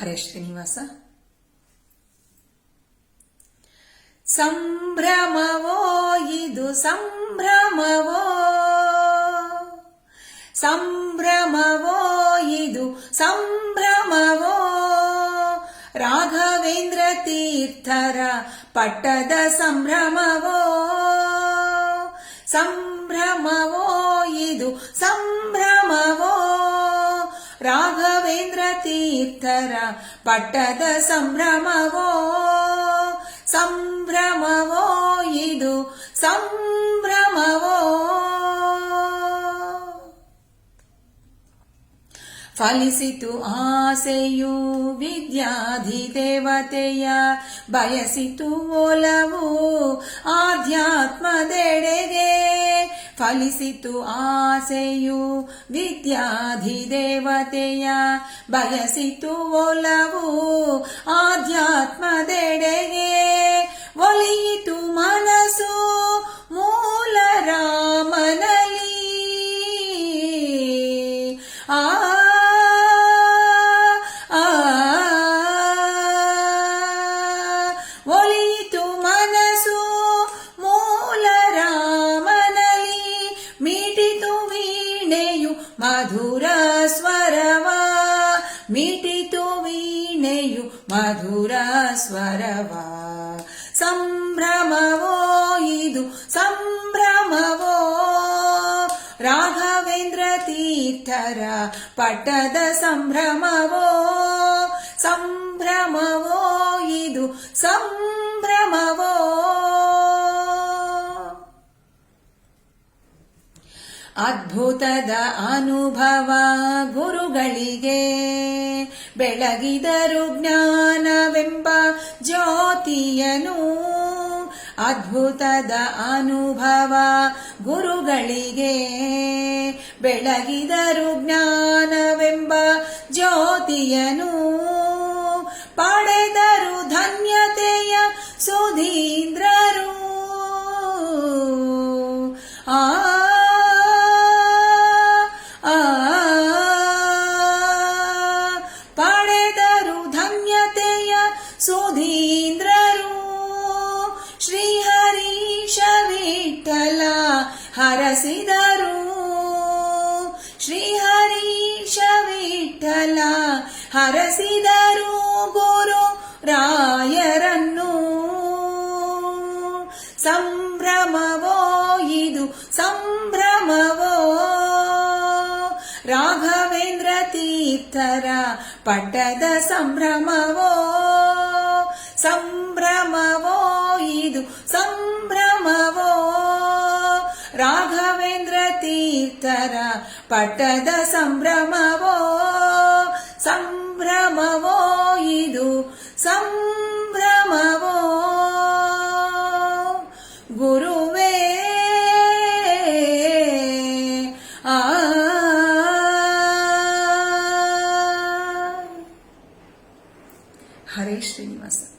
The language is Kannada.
ಹರೇ ಶ್ರೀನಿವಾಸ. ಸಂಭ್ರಮವೋ ಇದು ಸಂಭ್ರಮವೋ? ಸಂಭ್ರಮವೋ ಇದು ಸಂಭ್ರಮವೋ? ರಾಘವೇಂದ್ರ ತೀರ್ಥರ ಪಟ್ಟದ ಸಂಭ್ರಮವೋ? ಸಂಭ್ರಮವೋ ಇದು ಸಂಭ್ರಮವೋ? ರಾಘವೇಂದ್ರ ತೀರ್ಥರ ಪಟ್ಟದ ಸಂಭ್ರಮವೋ ಸಂಭ್ರಮವೋ ಇದು ಸಂಭ್ರಮವೋ. ಫಲಿಸಿತು ಆಸೆಯು ವಿದ್ಯಾಧಿದೇವತೆಯ ಬಯಸಿತು ಒಲವು ಆಧ್ಯಾತ್ಮದೆಡೆಗೆ. ಫಲಿಸಿತು ಆಸೆಯು ವಿದ್ಯಾಧಿದೇವತೆಯ ಬಯಸಿತು ಒಲವು ಆಧ್ಯಾತ್ಮದೆಡೆಗೆ ಒಲಿಯಿತು ಮನಸ್ಸು ಮಧುರ ಸ್ವರವ ಮೀಟಿತು ವೀಣೆಯು ಮಧುರ ಸ್ವರವ ಸಂಭ್ರಮವೋ ಇದು ಸಂಭ್ರಮವೋ ರಾಘವೇಂದ್ರ ತೀರ್ಥರ ಪಟ್ಟದ ಸಂಭ್ರಮವೋ ಸಂಭ್ರಮವೋ ಇದು ಸಂಭ್ರಮವೋ ಅದ್ಭುತದ ಅನುಭವ ಗುರುಗಳಿಗೆ. ಬೆಳಗಿದರು ಜ್ಞಾನವೆಂಬ ಜ್ಯೋತಿಯನು. ಅದ್ಭುತದ ಅನುಭವ ಗುರುಗಳಿಗೆ. ಬೆಳಗಿದರು ಜ್ಞಾನವೆಂಬ ಜ್ಯೋತಿಯನು. ಪಡೆದರು ಧನ್ಯತೆಯ ಸುಧೀಂದ್ರರು ಹರಸಿದರು ಶ್ರೀಹರೀಶ ವಿಠಲ ಹರಸಿದರು ಗುರು ರಾಯರನ್ನು. ಸಂಭ್ರಮವೋ ಇದು ಸಂಭ್ರಮವೋ? ರಾಘವೇಂದ್ರ ತೀರ್ಥರ ಪಟ್ಟದ ಸಂಭ್ರಮವೋ? ಸಂಭ್ರಮವೋ ಇದು ಸಂಭ್ರಮವೋ? ರಾಘವೇಂದ್ರ ತೀರ್ಥರ ಪಟದ ಸಂಭ್ರಮವೋ ಸಂಭ್ರಮವೋ ಇದು ಸಂಭ್ರಮವೋ. ಗುರುವೇ ಆ. ಹರೇ ಶ್ರೀನಿವಾಸ.